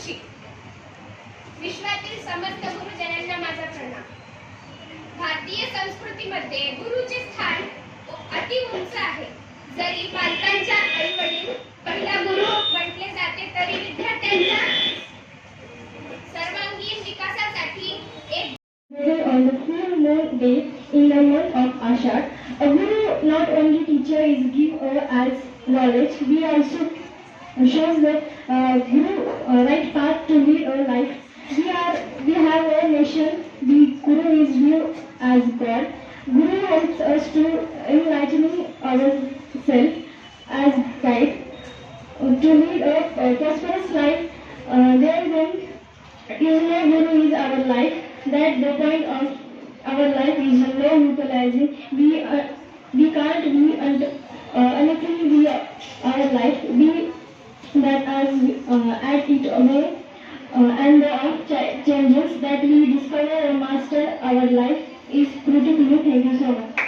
दिवशी. विश्वातील गुरुजनांना माझा प्रणाम. भारतीय संस्कृतीमध्ये गुरुचे स्थान अति उंच आहे. जरी पालकांच्या आई वडील पहिला गुरु म्हटले जाते तरी विद्यार्थ्यांच्या सर्वांगीण विकासासाठी एक On Guru not moon day in knowledge, we also shows uh, guru right path to lead our life. We are we have a nation. The guru is viewed as God. Guru helps us to enlightening ourselves as guide to lead a, prosperous life. Uh, there then is no guru is our life. That the point of our life is no utilizing. We uh, we can't be and uh, anything was uh, at it away uh, and the earth ch changes that we discover and master our life is pretty clear. Thank you so much.